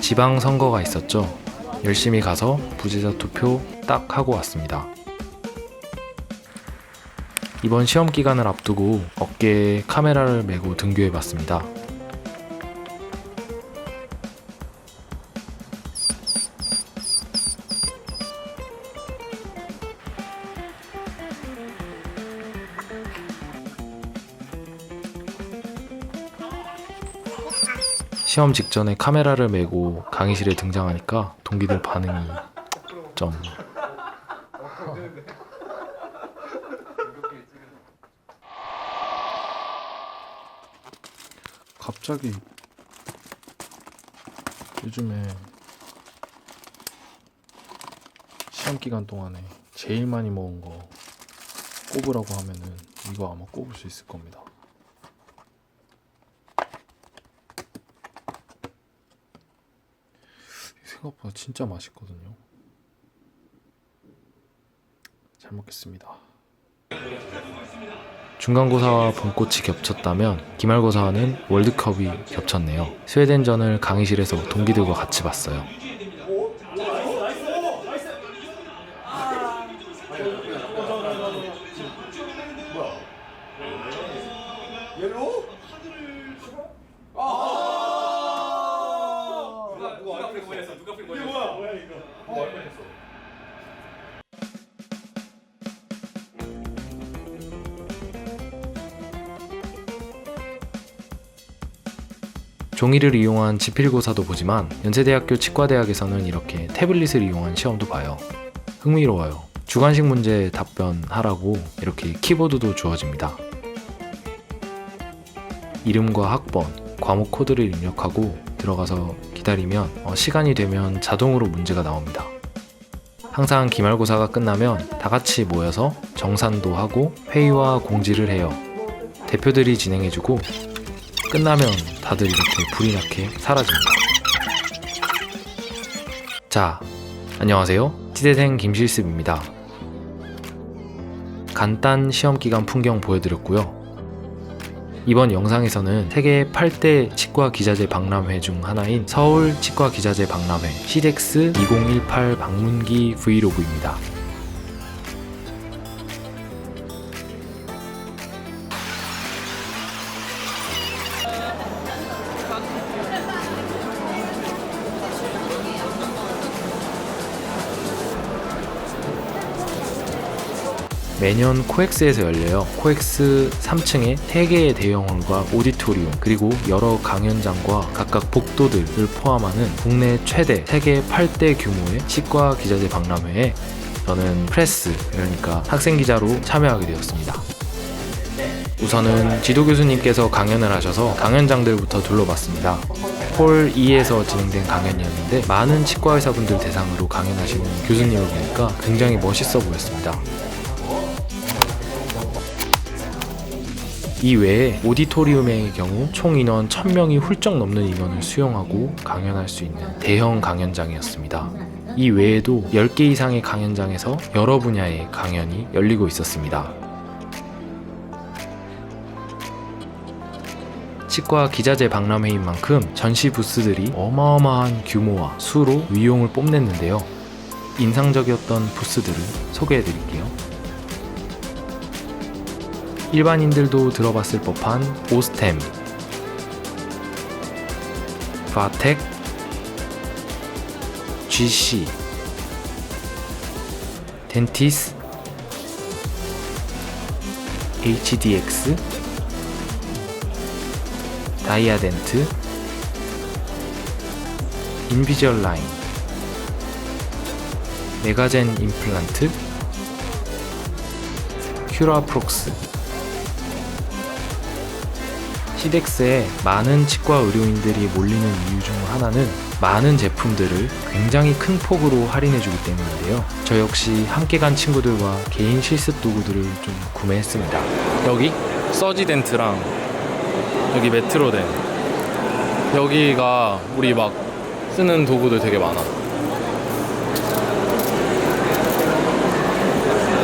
지방선거가 있었죠. 열심히 가서 부재자 투표 딱 하고 왔습니다. 이번 시험 기간을 앞두고 어깨에 카메라를 메고 등교해 봤습니다. 시험 직전에 카메라를 메고 강의실에 등장하니까 동기들 반응이 좀 갑자기 요즘에 시험 기간 동안에 제일 많이 먹은 거 꼽으라고 하면은 이거 아마 꼽을 수 있을 겁니다. 생각보다 진짜 맛있거든요. 잘 먹겠습니다. 중간고사와 봄꽃이 겹쳤다면 기말고사와는 월드컵이 겹쳤네요. 스웨덴전을 강의실에서 동기들과 같이 봤어요. 종이를 이용한 지필고사도 보지만 연세대학교 치과대학에서는 이렇게 태블릿을 이용한 시험도 봐요. 흥미로워요. 주관식 문제 답변하라고 이렇게 키보드도 주어집니다. 이름과 학번, 과목 코드를 입력하고 들어가서 기다리면 어, 시간이 되면 자동으로 문제가 나옵니다. 항상 기말고사가 끝나면 다 같이 모여서 정산도 하고 회의와 공지를 해요. 대표들이 진행해주고 끝나면 다들 이렇게 불이 나게 사라집니다. 자, 안녕하세요. 치대생 김실습입니다. 간단 시험 기간 풍경 보여드렸고요. 이번 영상에서는 세계 8대 치과 기자재 박람회 중 하나인 서울 치과 기자재 박람회 시덱스 2018 방문기 브이로그입니다. 매년 코엑스에서 열려요. 코엑스 3층에 3개의 대형홀과 오디토리움 그리고 여러 강연장과 각각 복도들을 포함하는 국내 최대 세계 8대 규모의 치과 기자재 박람회에 저는 프레스 그러니까 학생 기자로 참여하게 되었습니다. 우선은 지도 교수님께서 강연을 하셔서 강연장들부터 둘러봤습니다. 홀 2에서 진행된 강연이었는데 많은 치과 의사분들 대상으로 강연하시는 교수님을 보니까 굉장히 멋있어 보였습니다. 이 외에 오디토리움의 경우 총 인원 1000명이 훌쩍 넘는 인원을 수용하고 강연할 수 있는 대형 강연장이었습니다. 이 외에도 10개 이상의 강연장에서 여러 분야의 강연이 열리고 있었습니다. 치과 기자재 박람회인 만큼 전시 부스들이 어마어마한 규모와 수로 위용을 뽐냈는데요. 인상적이었던 부스들을 소개해 드릴게요. 일반인들도 들어봤을 법한 오스템, 바텍, GC, 덴티스, HDX, 다이아덴트, 인비저라인, 메가젠 임플란트, 큐라프록스, 시덱스에 많은 치과 의료인들이 몰리는 이유 중 하나는 많은 제품들을 굉장히 큰 폭으로 할인해주기 때문인데요. 저 역시 함께 간 친구들과 개인 실습 도구들을 좀 구매했습니다. 여기 서지덴트랑 여기 메트로덴 여기가 우리 막 쓰는 도구들 되게 많아.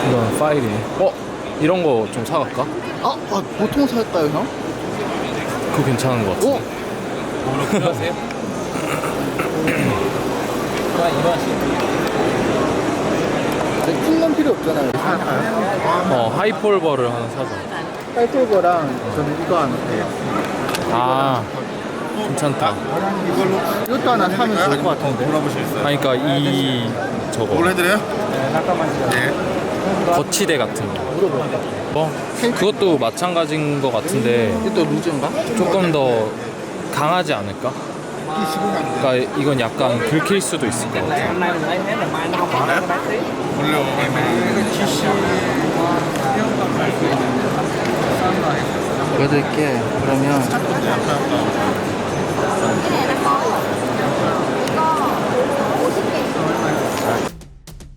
이건 파일이. 어? 이런 거 좀 사갈까? 아, 아 보통 살까요, 형? 그거 괜찮은 것 같아. 어? 목록 필요하세요? 큰 필요 없잖아요. 어 하이폴버를 하나 사자. 팔토거랑 저는 이거 하나 돼요. 아 괜찮다. 이것도 하나 사면 좋을 것 같은데. 아니 그러니까 이 저거 뭘 해드려요? 거치대 같은 거. 어 그것도 마찬가지인 것 같은데 이것도 루즈인가? 조금 더 강하지 않을까? 그러니까 이건 약간 긁힐 수도 있을 것 같아. 개. 그러면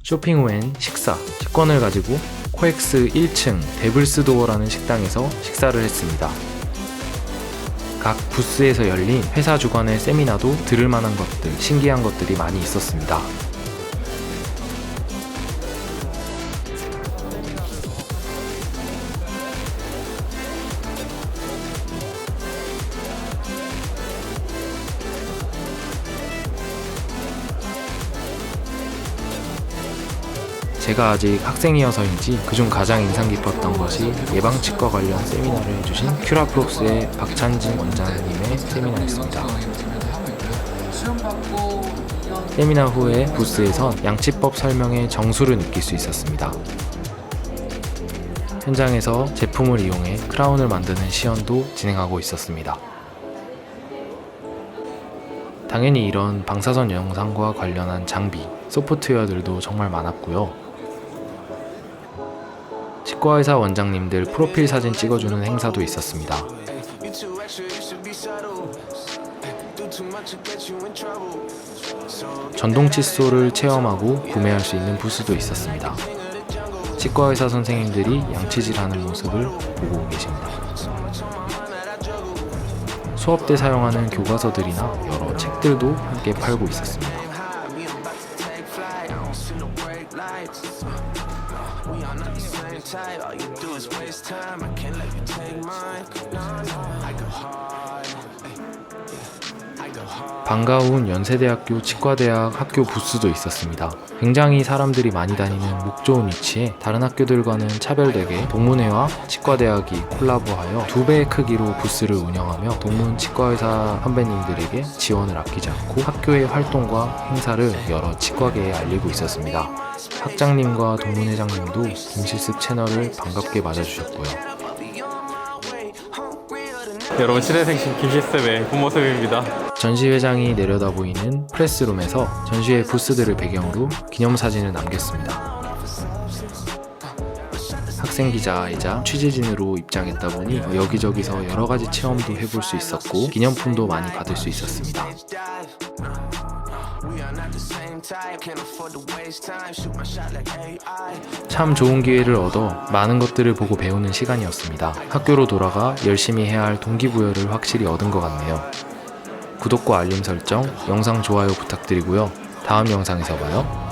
쇼핑 후엔 식사, 식권을 가지고 코엑스 1층 데블스도어라는 식당에서 식사를 했습니다. 각 부스에서 열린 회사 주관의 세미나도 들을 만한 것들, 신기한 것들이 많이 있었습니다. 제가 아직 학생이어서인지 그중 가장 인상 깊었던 것이 예방치과 관련 세미나를 해주신 큐라프록스의 박찬진 원장님의 세미나였습니다. 세미나 후에 부스에선 양치법 설명의 정수를 느낄 수 있었습니다. 현장에서 제품을 이용해 크라운을 만드는 시연도 진행하고 있었습니다. 당연히 이런 방사선 영상과 관련한 장비, 소프트웨어들도 정말 많았고요. 치과의사 원장님들 프로필 사진 찍어주는 행사도 있었습니다. 전동 칫솔을 체험하고 구매할 수 있는 부스도 있었습니다. 치과의사 선생님들이 양치질하는 모습을 보고 계십니다. 수업 때 사용하는 교과서들이나 여러 책들도 함께 팔고 있었습니다. 반가운 연세대학교 치과대학 학교 부스도 있었습니다. 굉장히 사람들이 많이 다니는 목 좋은 위치에 다른 학교들과는 차별되게 동문회와 치과대학이 콜라보하여 두 배의 크기로 부스를 운영하며 동문 치과의사 선배님들에게 지원을 아끼지 않고 학교의 활동과 행사를 여러 치과계에 알리고 있었습니다. 학장님과 동문회장님도 김실습 채널을 반갑게 맞아주셨고요. 여러분 신혜생신 김실습의 본 모습입니다. 전시회장이 내려다 보이는 프레스룸에서 전시회 부스들을 배경으로 기념사진을 남겼습니다. 학생 기자이자 취재진으로 입장했다 보니 여기저기서 여러 가지 체험도 해볼 수 있었고 기념품도 많이 받을 수 있었습니다. 참 좋은 기회를 얻어 많은 것들을 보고 배우는 시간이었습니다. 학교로 돌아가 열심히 해야 할 동기부여를 확실히 얻은 것 같네요. 구독과 알림 설정, 영상 좋아요 부탁드리고요. 다음 영상에서 봐요.